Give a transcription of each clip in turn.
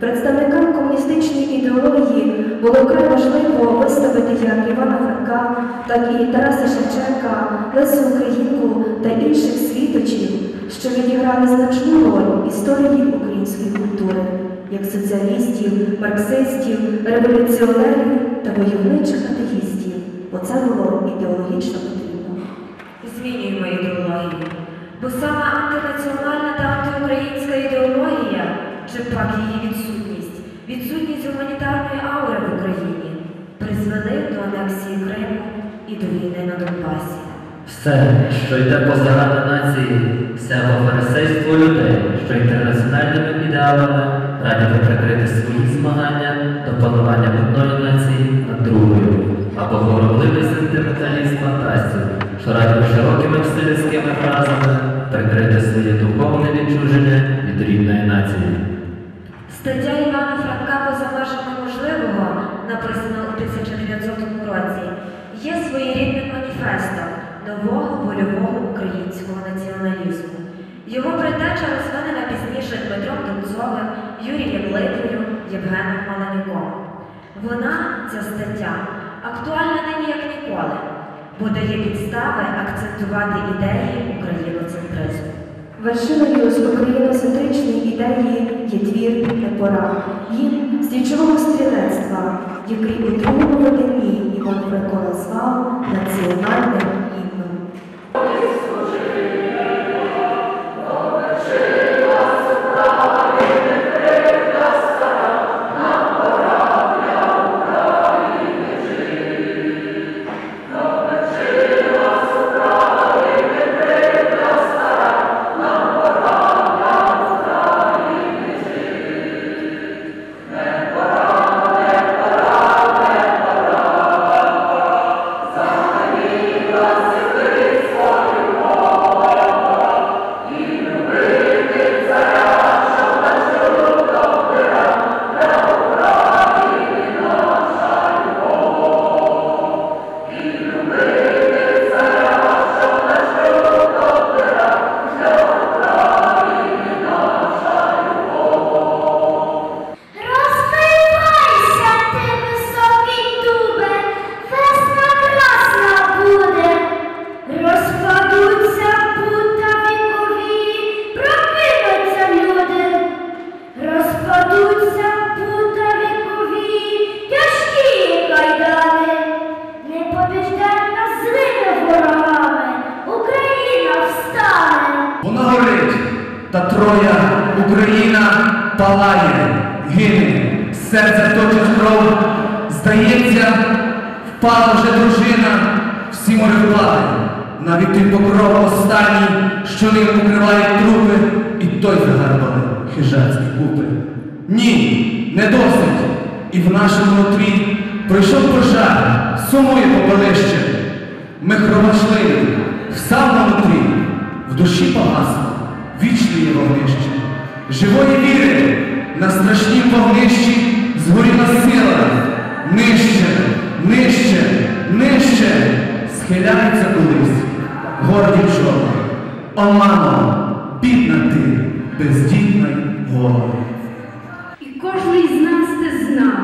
Представникам комуністичної ідеології було вкрай важливо виставити як Івана Франка, так і Тараса Шевченка, Лесу Українку та інших світочів, що відіграли значну роль в історії української культури, як соціалістів, марксистів, революціонерів та войовничих атеїстів, бо це було ідеологічно потрібно. Змінюємо ідеологію. Бо саме антинаціональна та антиукраїнська і до війни на Донбасі. Все, що йде поза ради нації, все фарисейство людей, що інтернаціональними ідеалами радять прикрити свої змагання до панування одної нації над другою, або хворобливий сентименталізм фантастів, що радять широкими вселенськими фразами прикрити своє духовне відчуження від рідної нації. Стаття Івана Франка поза межами можливого, написана у 1900 році, є своєрідним маніфестом нового вольового українського націоналізму. Його предтеча розвинена пізніше Дмитром Донцовим, Юрієм Литвою, Євгеном Маланюком. Вона, ця стаття, актуальна нині як ніколи, бо дає підстави акцентувати ідеї україноцентризму. Вершиною з україноцентричної ідеї є твір Епора, гімн стрічового стрілецтва, який у другому годині Іван Франко назвав національним Вона горить, та троя Україна палає, гине, серце точить кров, здається, впала вже дружина, всі мореплати, навіть той покров останній, що ним покриває трупи, і той загарбали хижацькі купи. Ні, не досить. І в нашому нутрі пройшов пожар, сумує попелище. Ми кровошливі, душі погасло, вічне є вогнище. Живої віри на страшнім вогнищі згоріла сила. Нижче, нижче, нижче схиляється колись. Горді чола. О, бідна ти, бездітна й. І кожний з нас те знав,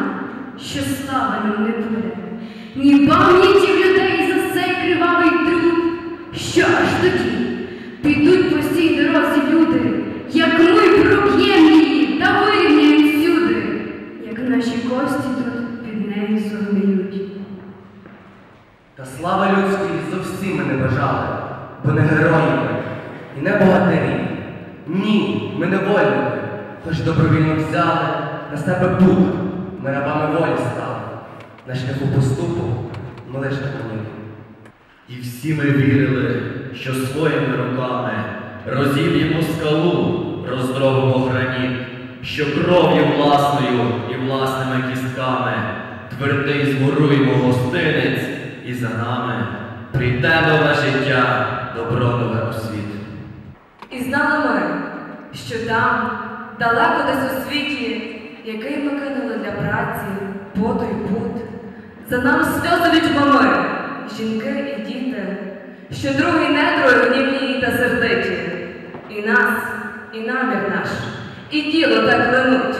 що слави нам не буде, ні пам'яті людей за цей кривавий труд, що аж тоді підуть по цій дорозі люди, як ми проб'ємо її та вирівняємо всюди, як наші кості тут під нею зогниють. Та слави людської зовсім ми не бажали, бо не героїми і не богатирі. Ні, ми не вольники, тож добровільно взяли на себе дух, ми рабами волі стали. На шляху поступу ми лише коні. І всі ми вірили, що своїми руками розіб'ємо скалу, роздробимо граніт, що кров'ю власною і власними кістками твердий змуруємо гостинець, і за нами прийде нове життя, добро у світ. І знали ми, що там, далеко десь у світі, який ми кинули для праці, поту й пут, за нами сльози мами, жінки і що другий недрою гнівні та сердиті, і нас, і намір наш, і діло так клянуть.